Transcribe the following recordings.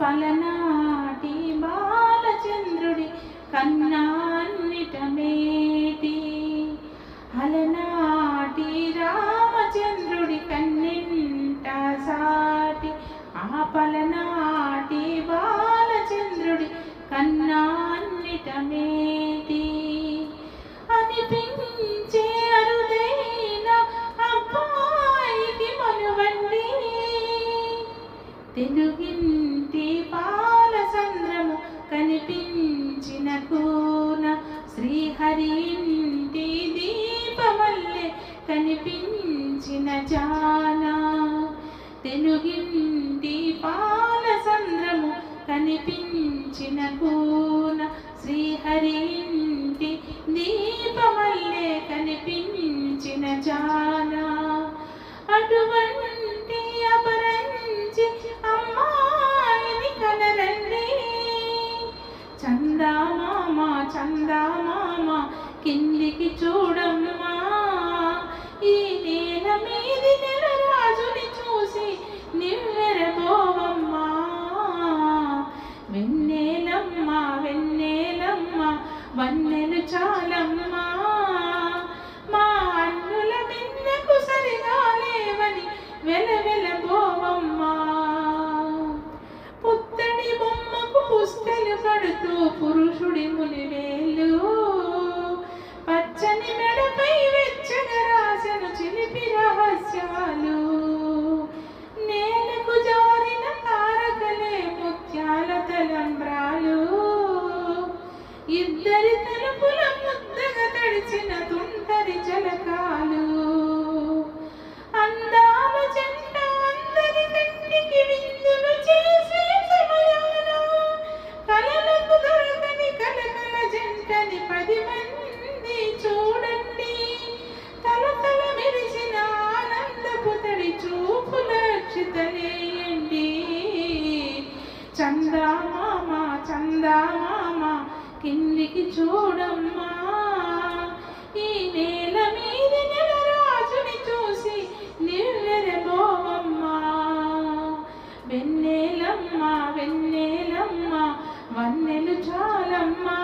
పలనాటి బాలచంద్రుడి కన్నాన్నిట మేటి అలనాటి రామచంద్రుడి కన్నింట సాటి ఆ పలనాటి బాలచంద్రుడి కన్నాన్నిట మేటి అనిపించే అరుదైన అబ్బాయికి మనువండి. తెలుగింటి శ్రీహరి ఇంటి దీపమల్లె కనిపించిన జానా తెలుగింటి పాల కనిపించిన కూన. శ్రీహరి ఇంటి దీపమల్లె కనిపించిన జానా అటువంటి అపరంచి అమ్మాయిని కనరండి. చందా చందామామ కిందికి చూడమ్మా. ఈ నేల మీది నెల రాజుని చూసి నివ్వెరబోవమ్మా వెన్నెలమ్మ వెన్నెలమ్మ వన్నెలు చాలమ్మా. ఇద్దరి తలుపుల ముద్దగా తడిచిన తుంటరి జలకాలు. అందాల జంట అందరి కంటికి విందులు చేసే సమయాన కలలకు దొరకని కలకల జంటని పది మంది చూడండి. తలతల మెరిసిన ఆనందపు తడి చూపుల చితలేయండి చందామామ చందామామ కిందికి చూడమ్మా. ఈ నేల మీద నెల రాజుని చూసి నివ్వెరబోవమ్మా. వెన్నెలమ్మ వెన్నెలమ్మ వన్నెలు చాలమ్మా.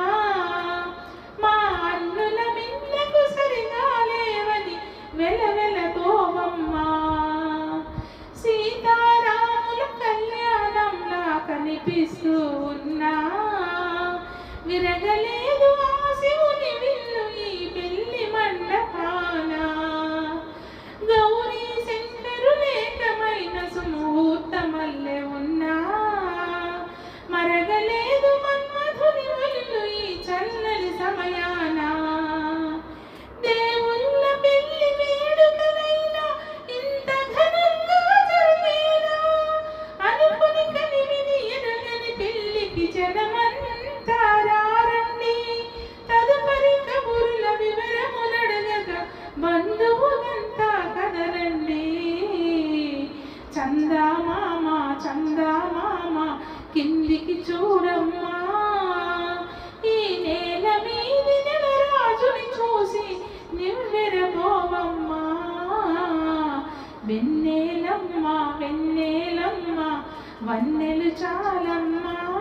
మా అన్నుల మిన్నకు సరిగా లేవని వెలవెలబోవమ్మా సీతారాముల కళ్యాణంలా కనిపిస్తూ ఉన్నా. విరగలేదు చందామామ చందామామ కిందికి చూడమ్మా. ఈ నేల మీది రాజుని చూసి నివ్వెరబోవమ్మా. వెన్నెలమ్మ వెన్నెలమ్మ వన్నెలు చాలమ్మా.